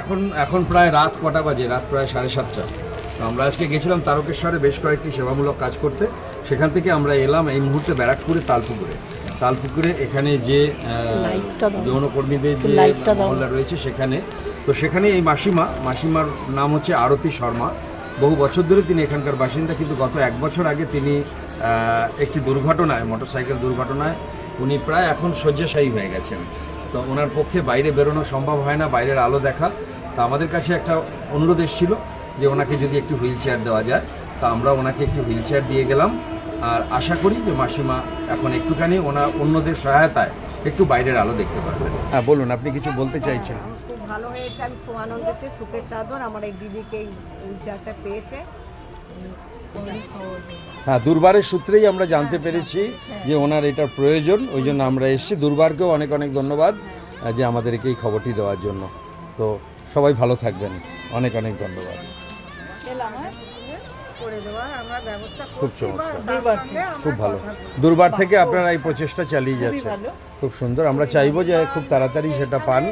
এখন এখন প্রায় রাত কটা বাজে রাত প্রায় সাড়ে সাতটা। তো আমরা আজকে গেছিলাম তারকেশ্বরে বেশ কয়েকটি সেবামূলক কাজ করতে। সেখান থেকে আমরা এলাম এই মুহূর্তে ব্যারাকপুরে তালপুকুরে। তালপুকুরে এখানে যে। যৌনকর্মীদের যে মহল্লা রয়েছে সেখানে। তো সেখানে এই মাসিমা মাসিমার নাম হচ্ছে আরতি শর্মা। বহু বছর ধরে তিনি এখানকার বাসিন্দা কিন্তু গত এক বছর আগে তিনি আহ, একটি দুর্ঘটনায় মোটরসাইকেল দুর্ঘটনায় উনি প্রায় এখন শয্যাশায়ী হয়ে গেছেন। তো ওনার পক্ষে বাইরে বেরোনো সম্ভব হয় না বাইরের আলো দেখা। তা আমাদের কাছে একটা অনুরোধ এসেছিল যে ওনাকে যদি একটু হুইল চেয়ার দেওয়া যায় তা আমরা ওনাকে একটু হুইল চেয়ার দিয়ে গেলাম। আর আশা করি যে মাসিমা এখন একটুখানি ওনার অন্যদের সহায়তায় একটু বাইরের আলো দেখতে পারবেন। হ্যাঁ বলুন আপনি কিছু বলতে চাইছেন? খুব ভালো হয়েছে আমি খুব আনন্দ হচ্ছে সুখের চাদর। আমার এই দিদিকে এই উজ্জাটা পেয়েছে। হ্যাঁ দুর্বারের সূত্রেই আমরা জানতে পেরেছি যে ওনার এটার প্রয়োজন ওই জন্য আমরা এসেছি। দুর্বারকেও অনেক অনেক ধন্যবাদ যে আমাদেরকে এই খবরটি দেওয়ার জন্য। তো সবাই ভালো থাকবেন। অনেক অনেক ধন্যবাদ। খুব চমৎকার। খুব ভালো। দুর্বার থেকে আপনারা এই প্রচেষ্টা চালিয়ে যাচ্ছেন। খুব সুন্দর। আমরা চাইব যে খুব তাড়াতাড়ি সেটা পান।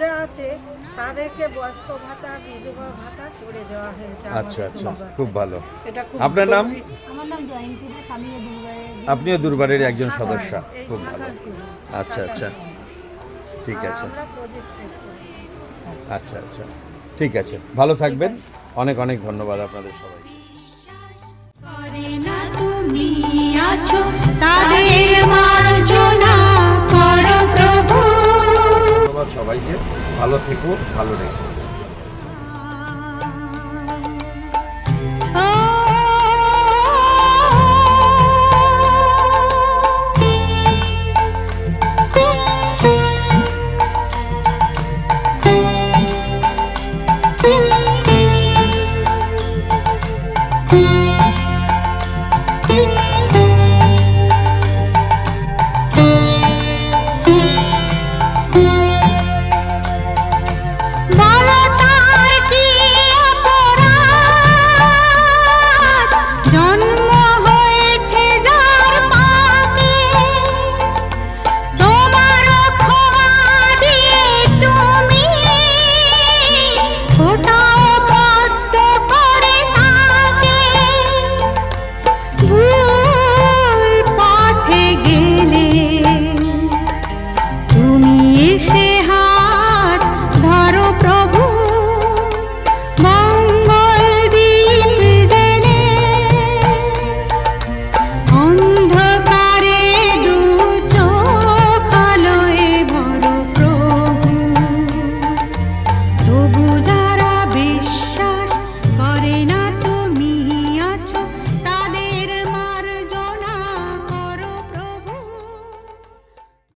আছে তাদেরকে বয়স্ক ভাতা বিধবা ভাতা করে দেওয়া হয়েছে আচ্ছা আচ্ছা খুব ভালো। এটা খুব আপনার নাম? আমার নাম জয়ন্তী দাস এই আপনিও দুর্বারের একজন সদস্য খুব ভালো। আচ্ছা আচ্ছা। ঠিক আছে। আচ্ছা আচ্ছা। ঠিক আছে। ভালো থাকবেন। অনেক অনেক ধন্যবাদ আপনাদের সবাই ভালো থেকো ভালো রেখো